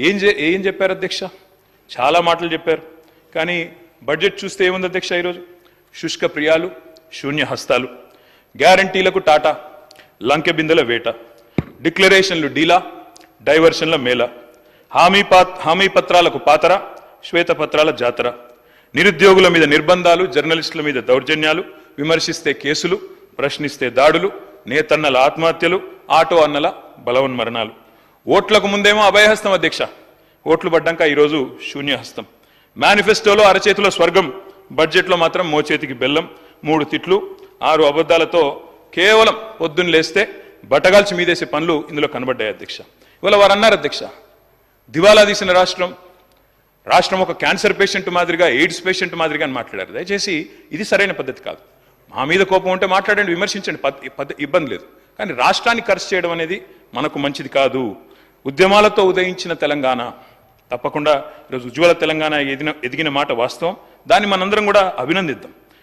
ఏం చే ఏం చెప్పారు అధ్యక్ష? చాలా మాటలు చెప్పారు. కానీ బడ్జెట్ చూస్తే ఏముంది అధ్యక్ష ఈరోజు? శుష్క ప్రియాలు శూన్య హస్తాలు. గ్యారంటీలకు టాటా లంకె బిందెల వేట. డిక్లరేషన్లు డీలా డైవర్షన్ల మేళ హామీ హామీ పత్రాలకు పాతర శ్వేతపత్రాల జాతర. నిరుద్యోగుల మీద నిర్బంధాలు జర్నలిస్టుల మీద దౌర్జన్యాలు విమర్శిస్తే కేసులు ప్రశ్నిస్తే దాడులు నేతన్నల ఆత్మహత్యలు ఆటో అన్నల బలవన్మరణాలు. ఓట్లకు ముందేమో అభయహస్తం అధ్యక్ష. ఓట్లు పడ్డాక ఈరోజు శూన్యహస్తం. మేనిఫెస్టోలో అరచేతిలో స్వర్గం బడ్జెట్లో మాత్రం మోచేతికి బెల్లం మూడు తిట్లు ఆరు అబద్ధాలతో కేవలం పొద్దున్న లేస్తే బట్టగాల్చి మీదేసే పనులు ఇందులో కనబడ్డాయి అధ్యక్ష. ఇవాళ వారు అన్నారు అధ్యక్ష దివాలా తీసిన రాష్ట్రం రాష్ట్రం ఒక క్యాన్సర్ పేషెంట్ మాదిరిగా ఎయిడ్స్ పేషెంట్ మాదిరిగా అని మాట్లాడారు. దయచేసి ఇది సరైన పద్ధతి కాదు. మా మీద కోపం ఉంటే మాట్లాడండి విమర్శించండి పద్- పద్- ఇబ్బంది లేదు. కానీ రాష్ట్రాన్ని ఖర్చు చేయడం అనేది మనకు మంచిది కాదు. ఉద్యమాలతో ఉదయించిన తెలంగాణ. తప్పకుండా ఈరోజు ఉజ్వల తెలంగాణ ఎదిగిన ఎదిగిన మాట వాస్తవం. దాన్ని మనందరం కూడా అభినందిద్దాం.